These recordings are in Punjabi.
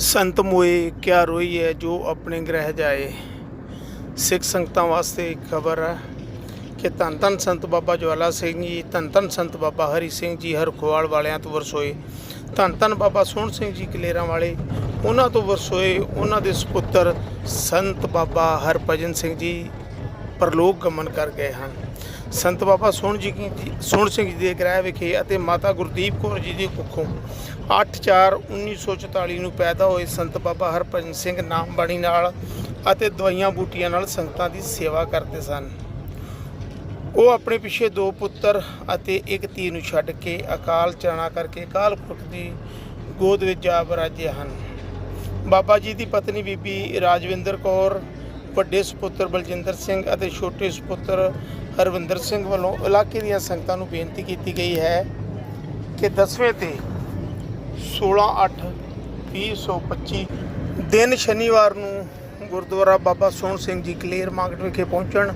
ਸੰਤ ਮੋਏ ਕਿਆ ਰੋਈ ਹੈ ਜੋ ਆਪਣੇ ਗ੍ਰਹਿ ਜਾਏ। ਸਿੱਖ ਸੰਗਤਾਂ ਵਾਸਤੇ ਖਬਰ ਹੈ ਕਿ ਧੰਨ ਧੰਨ ਸੰਤ ਬਾਬਾ ਜਵਾਲਾ ਸਿੰਘ ਜੀ, ਧੰਨ ਧੰਨ ਸੰਤ ਬਾਬਾ ਹਰੀ ਸਿੰਘ ਜੀ ਹਰਖਵਾਲ ਵਾਲਿਆਂ ਤੋਂ ਵਰਸੋਏ। ਧੰਨ ਧੰਨ ਬਾਬਾ ਸੋਹਣ ਸਿੰਘ ਜੀ ਕਲੇਰਾਂ ਵਾਲੇ, ਉਹਨਾਂ ਤੋਂ ਵਰਸੋਏ। ਉਹਨਾਂ ਦੇ ਸੁਪੁੱਤਰ ਸੰਤ ਬਾਬਾ ਹਰਭਜਨ ਸਿੰਘ ਜੀ ਪਰਲੋਕ ਗਮਨ ਕਰ ਗਏ ਹਨ। ਸੰਤ ਬਾਬਾ ਸੋਹਣ ਜੀ ਕੀ ਸੋਹਣ ਸਿੰਘ ਜੀ ਦੇ ਗ੍ਰਹਿ ਵਿਖੇ ਅਤੇ ਮਾਤਾ ਗੁਰਦੀਪ ਕੌਰ ਜੀ ਦੀ ਕੁੱਖੋਂ 8/4/1944 ਨੂੰ ਪੈਦਾ ਹੋਏ ਸੰਤ ਬਾਬਾ ਹਰਭਜਨ ਸਿੰਘ ਨਾਮ ਬਾਣੀ ਨਾਲ ਅਤੇ ਦਵਾਈਆਂ ਬੂਟੀਆਂ ਨਾਲ ਸੰਗਤਾਂ ਦੀ ਸੇਵਾ ਕਰਦੇ ਸਨ। ਉਹ ਆਪਣੇ ਪਿੱਛੇ ਦੋ ਪੁੱਤਰ ਅਤੇ ਇੱਕ ਧੀ ਨੂੰ ਛੱਡ ਕੇ ਅਕਾਲ ਚਲਾਣਾ ਕਰਕੇ ਅਕਾਲ ਪੁਰਖ ਦੀ ਗੋਦ ਵਿੱਚ ਜਾ ਬਰਾਜੇ ਹਨ। ਬਾਬਾ ਜੀ ਦੀ ਪਤਨੀ ਬੀਬੀ ਰਾਜਵਿੰਦਰ ਕੌਰ, ਵੱਡੇ ਸੁਪੁੱਤਰ ਬਲਜਿੰਦਰ ਸਿੰਘ ਅਤੇ ਛੋਟੇ ਸੁਪੁੱਤਰ ਹਰਵਿੰਦਰ ਸਿੰਘ ਵੱਲੋਂ ਇਲਾਕੇ ਦੀਆਂ ਸੰਗਤਾਂ ਨੂੰ ਬੇਨਤੀ ਕੀਤੀ ਗਈ ਹੈ ਕਿ ਦਸਵੇਂ ਤੇ 16/8/2025 ਦਿਨ ਸ਼ਨੀਵਾਰ ਨੂੰ ਗੁਰਦੁਆਰਾ ਬਾਬਾ ਸੋਹਣ ਸਿੰਘ ਜੀ ਕਲੇਰ ਮਾਰਕੀਟ ਵਿਖੇ ਪਹੁੰਚਣ,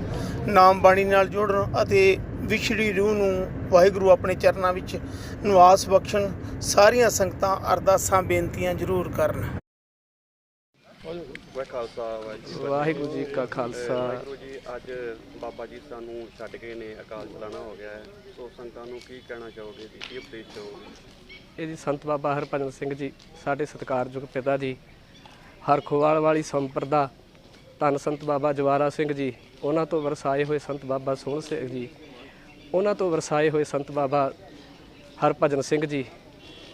ਨਾਮ ਬਾਣੀ ਨਾਲ ਜੁੜਨ ਅਤੇ ਵਿਛੜੀ ਰੂਹ ਨੂੰ ਵਾਹਿਗੁਰੂ ਆਪਣੇ ਚਰਨਾਂ ਵਿੱਚ ਨਿਵਾਸ ਬਖਸ਼ਣ, ਸਾਰੀਆਂ ਸੰਗਤਾਂ ਅਰਦਾਸਾਂ, ਬੇਨਤੀਆਂ ਜ਼ਰੂਰ ਕਰਨ। ਵਾਹਿ ਖਾਲਸਾ ਵਾਹਿਗੁਰੂ ਵਾਹਿਗੁਰੂ ਜੀ ਕਾ ਖਾਲਸਾ। ਵਾਹਿਗੁਰੂ ਜੀ ਅੱਜ ਬਾਬਾ ਜੀ ਸਾਨੂੰ ਛੱਡ ਗਏ ਨੇ ਅਕਾਲ ਚਲਾਣਾ ਹੋ ਗਿਆ ਹੈ। ਸੋ ਸੰਗਤਾਂ ਨੂੰ ਕੀ ਕਹਿਣਾ ਚਾਹੋਗੇ ਜੀ ਕੀ ਉਪਦੇਸ਼ ਚਾਹੋਗੇ? ਇਹ ਜੀ ਸੰਤ ਬਾਬਾ ਹਰਭਜਨ ਸਿੰਘ ਜੀ ਸਾਡੇ ਸਤਿਕਾਰਯੋਗ ਪਿਤਾ ਜੀ ਹਰਖੋਵਾਲ ਵਾਲੀ ਸੰਪਰਦਾ ਧੰਨ ਸੰਤ ਬਾਬਾ ਜਵਾਰਾ ਸਿੰਘ ਜੀ ਉਹਨਾਂ ਤੋਂ ਵਰਸਾਏ ਹੋਏ ਸੰਤ ਬਾਬਾ ਸੋਹਣ ਸਿੰਘ ਜੀ ਉਹਨਾਂ ਤੋਂ ਵਰਸਾਏ ਹੋਏ ਸੰਤ ਬਾਬਾ ਹਰਭਜਨ ਸਿੰਘ ਜੀ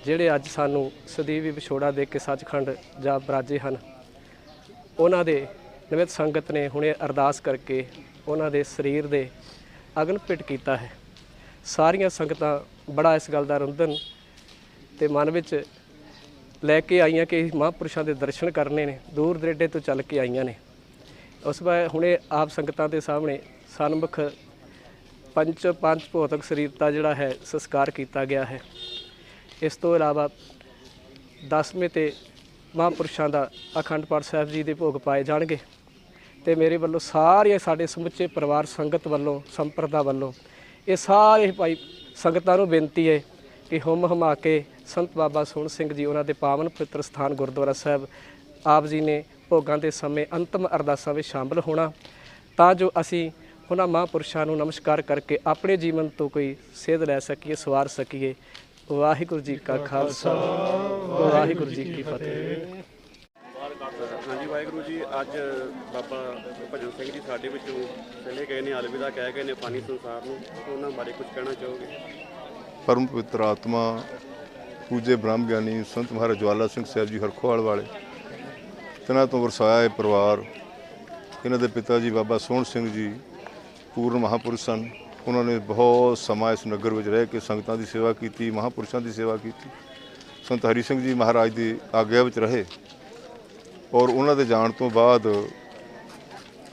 ਜਿਹੜੇ ਅੱਜ ਸਾਨੂੰ ਸਦੀਵੀ ਵਿਛੋੜਾ ਦੇ ਕੇ ਸੱਚਖੰਡ ਜਾ ਬਰਾਜੇ ਹਨ। ਉਹਨਾਂ ਦੇ ਨਵਿਤ ਸੰਗਤ ਨੇ ਹੁਣੇ ਅਰਦਾਸ ਕਰਕੇ ਉਹਨਾਂ ਦੇ ਸਰੀਰ ਦੇ ਅਗਨ ਪਿਟ ਕੀਤਾ ਹੈ। ਸਾਰੀਆਂ ਸੰਗਤਾਂ ਬੜਾ ਇਸ ਗੱਲ ਦਾ ਰੰਦਨ ਤੇ ਮਨ ਵਿੱਚ ਲੈ ਕੇ ਆਈਆਂ ਕਿ ਮਹਾਂਪੁਰਸ਼ਾਂ ਦੇ ਦਰਸ਼ਨ ਕਰਨੇ ਨੇ, ਦੂਰ ਦਰੇਡੇ ਤੋਂ ਚੱਲ ਕੇ ਆਈਆਂ ਨੇ। ਉਸ ਵੇ ਹੁਣੇ ਆਪ ਸੰਗਤਾਂ ਦੇ ਸਾਹਮਣੇ ਸਨਮੁਖ ਪੰਚ ਪੰਜ ਭੌਤਿਕ ਸਰੀਰ ਦਾ ਜਿਹੜਾ ਹੈ ਸੰਸਕਾਰ ਕੀਤਾ ਗਿਆ ਹੈ। ਇਸ ਤੋਂ ਇਲਾਵਾ ਦਸਵੇਂ ਤੇ ਮਹਾਂਪੁਰਸ਼ਾਂ ਦਾ ਅਖੰਡ ਪਾਠ ਸਾਹਿਬ ਜੀ ਦੇ ਭੋਗ ਪਾਏ ਜਾਣਗੇ ਤੇ ਮੇਰੇ ਵੱਲੋਂ ਸਾਰੇ ਸਾਡੇ ਸਮੁੱਚੇ ਪਰਿਵਾਰ ਸੰਗਤ ਵੱਲੋਂ, ਸੰਪਰਦਾ ਵੱਲੋਂ, ਇਹ ਸਾਰੇ ਭਾਈ ਸੰਗਤਾਂ ਨੂੰ ਬੇਨਤੀ ਹੈ ਕਿ ਹੁਮ ਹਮਾ ਕੇ ਸੰਤ ਬਾਬਾ ਸੋਹਣ ਸਿੰਘ ਜੀ ਉਹਨਾਂ ਦੇ ਪਾਵਨ ਪਵਿੱਤਰ ਸਥਾਨ ਗੁਰਦੁਆਰਾ ਸਾਹਿਬ ਆਪ ਜੀ ਨੇ ਭੋਗਾਂ ਦੇ ਸਮੇਂ ਅੰਤਮ ਅਰਦਾਸਾਂ ਵਿੱਚ ਸ਼ਾਮਲ ਹੋਣਾ, ਤਾਂ ਜੋ ਅਸੀਂ ਉਹਨਾਂ ਮਹਾਂਪੁਰਸ਼ਾਂ ਨੂੰ ਨਮਸਕਾਰ ਕਰਕੇ ਆਪਣੇ ਜੀਵਨ ਤੋਂ ਕੋਈ ਸੇਧ ਲੈ ਸਕੀਏ, ਸਵਾਰ ਸਕੀਏ ਵਾਹਿਗੁਰੂ ਜੀ ਕਾ ਖਾਲਸਾ ਵਾਹਿਗੁਰੂ ਜੀ ਕੀ ਫਤਿਹ। ਹਾਂਜੀ ਵਾਹਿਗੁਰੂ ਜੀ ਅੱਜ ਬਾਬਾ ਭਜਨ ਸਿੰਘ ਜੀ ਸਾਡੇ ਵਿੱਚੋਂ ਚਲੇ ਗਏ ਨੇ ਅਲਵਿਦਾ ਕਹਿ ਗਏ ਨੇ ਫਾਨੀ ਸੰਸਾਰ ਨੂੰ। ਉਹਨਾਂ ਬਾਰੇ ਕੁਝ ਕਹਿਣਾ ਚਾਹੋਗੇ? ਪਰਮ ਪਵਿੱਤਰ ਆਤਮਾ ਪੂਜੇ ਬ੍ਰਹਮ ਗਿਆਨੀ ਸੰਤ ਮਹਾਰਾਜ ਜਵਾਲਾ ਸਿੰਘ ਸਾਹਿਬ ਜੀ ਹਰਖੋਵਾਲ ਵਾਲੇ ਤਿਨਾਂ ਤੋਂ ਵਰਸਾਇਆ ਇਹ ਪਰਿਵਾਰ। ਇਹਨਾਂ ਦੇ ਪਿਤਾ ਜੀ ਬਾਬਾ ਸੋਹਣ ਸਿੰਘ ਜੀ ਪੂਰਨ ਮਹਾਪੁਰਸ਼ ਸਨ। ਉਹਨਾਂ ਨੇ ਬਹੁਤ ਸਮਾਂ ਇਸ ਨਗਰ ਵਿੱਚ ਰਹਿ ਕੇ ਸੰਗਤਾਂ ਦੀ ਸੇਵਾ ਕੀਤੀ, ਮਹਾਪੁਰਸ਼ਾਂ ਦੀ ਸੇਵਾ ਕੀਤੀ। ਸੰਤ ਹਰੀ ਸਿੰਘ ਜੀ ਮਹਾਰਾਜ ਦੀ ਆਗਿਆ ਵਿੱਚ ਰਹੇ ਔਰ ਉਹਨਾਂ ਦੇ ਜਾਣ ਤੋਂ ਬਾਅਦ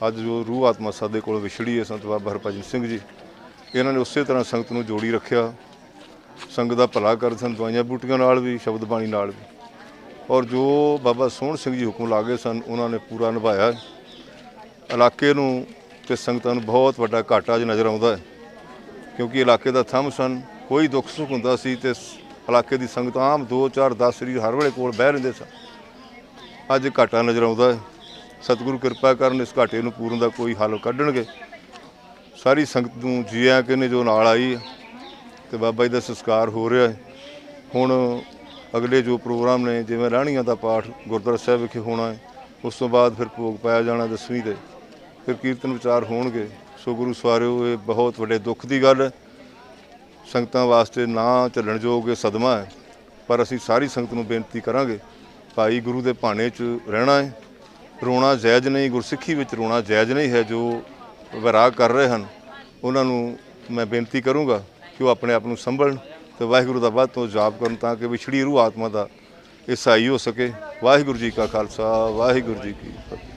ਅੱਜ ਜੋ ਰੂਹ ਆਤਮਾ ਸਾਡੇ ਕੋਲ ਵਿਛੜੀ ਹੈ ਸੰਤ ਬਾਬਾ ਹਰਭਜਨ ਸਿੰਘ ਜੀ, ਇਹਨਾਂ ਨੇ ਉਸੇ ਤਰ੍ਹਾਂ ਸੰਗਤ ਨੂੰ ਜੋੜੀ ਰੱਖਿਆ। ਸੰਗਤ ਦਾ ਭਲਾ ਕਰਦੇ ਸਨ, ਦਵਾਈਆਂ ਬੂਟੀਆਂ ਨਾਲ ਵੀ, ਸ਼ਬਦ ਬਾਣੀ ਨਾਲ ਵੀ। ਔਰ ਜੋ ਬਾਬਾ ਸੋਹਣ ਸਿੰਘ ਜੀ ਹੁਕਮ ਲਾ ਗਏ ਸਨ, ਉਹਨਾਂ ਨੇ ਪੂਰਾ ਨਿਭਾਇਆ। ਇਲਾਕੇ ਨੂੰ ਤੇ ਸੰਗਤਾਂ ਨੂੰ ਬਹੁਤ ਵੱਡਾ ਘਾਟਾ ਅੱਜ ਨਜ਼ਰ ਆਉਂਦਾ ਹੈ। ਕਿਉਂਕਿ ਇਲਾਕੇ ਦਾ ਥੰਮ ਸਨ, ਕੋਈ ਦੁੱਖ ਸੁੱਖ ਹੁੰਦਾ ਸੀ ਤੇ ਇਲਾਕੇ ਦੀ ਸੰਗਤ ਆਮ 2 4 10 ਸਰੀਰ ਹਰ ਵੇਲੇ ਕੋਲ ਬਹਿ ਰਹਿੰਦੇ ਸਨ। ਅੱਜ ਘਾਟਾ ਨਜ਼ਰ ਆਉਂਦਾ ਹੈ। ਸਤਿਗੁਰੂ ਕਿਰਪਾ ਕਰਨ ਇਸ ਘਾਟੇ ਨੂੰ ਪੂਰਨ ਦਾ ਕੋਈ ਹੱਲ ਕੱਢਣਗੇ। ਸਾਰੀ ਸੰਗਤ ਨੂੰ ਜੀ ਆਇਆਂ ਜੋ ਨਾਲ ਆਈ ਹੈ ਤੇ ਬਾਬਾ ਜੀ ਦਾ ਸੰਸਕਾਰ ਹੋ ਰਿਹਾ ਹੈ। ਹੁਣ ਅਗਲੇ ਜੋ ਪ੍ਰੋਗਰਾਮ ਨੇ, ਜਿਵੇਂ ਰਾਣੀਆਂ ਦਾ ਪਾਠ ਗੁਰਦੁਆਰਾ ਸਾਹਿਬ ਵਿਖੇ ਹੋਣਾ ਹੈ, ਉਸ ਤੋਂ ਬਾਅਦ ਫਿਰ ਭੋਗ ਪਾਇਆ ਜਾਣਾ ਦਸਵੀਂ ਦੇ ਫਿਰ ਕੀਰਤਨ ਵਿਚਾਰ ਹੋਣਗੇ। ਸੋ ਗੁਰੂ ਸਵਾਰਿਓ, ਇਹ ਬਹੁਤ ਵੱਡੇ ਦੁੱਖ ਦੀ ਗੱਲ ਹੈ। ਸੰਗਤਾਂ ਵਾਸਤੇ ਨਾ ਚੱਲਣ ਯੋਗ ਸਦਮਾ ਹੈ, ਪਰ ਅਸੀਂ ਸਾਰੀ ਸੰਗਤ ਨੂੰ ਬੇਨਤੀ ਕਰਾਂਗੇ, ਭਾਈ ਗੁਰੂ ਦੇ ਭਾਣੇ 'ਚ ਰਹਿਣਾ ਹੈ। ਰੋਣਾ ਜਾਇਜ਼ ਨਹੀਂ, ਗੁਰਸਿੱਖੀ ਵਿੱਚ ਰੋਣਾ ਜਾਇਜ਼ ਨਹੀਂ ਹੈ, ਜੋ ਵਿਰਾਗ ਕਰ ਰਹੇ ਹਨ, ਉਹਨਾਂ ਨੂੰ ਮੈਂ ਬੇਨਤੀ ਕਰੂੰਗਾ ਕਿ ਉਹ ਆਪਣੇ ਆਪ ਨੂੰ ਸੰਭਲਣ ਤੇ ਵਾਹਿਗੁਰੂ ਦਾ ਵੱਧ ਤੋਂ ਜਾਪ ਕਰਨ ਤਾਂ ਕਿ ਵਿਛੜੀ ਰੂਹ ਆਤਮਾ ਦਾ ਇਹ ਸਹਾਈ ਹੋ ਸਕੇ। ਵਾਹਿਗੁਰੂ ਜੀ ਕਾ ਖਾਲਸਾ, ਵਾਹਿਗੁਰੂ ਜੀ ਕੀ ਫਤਿਹ।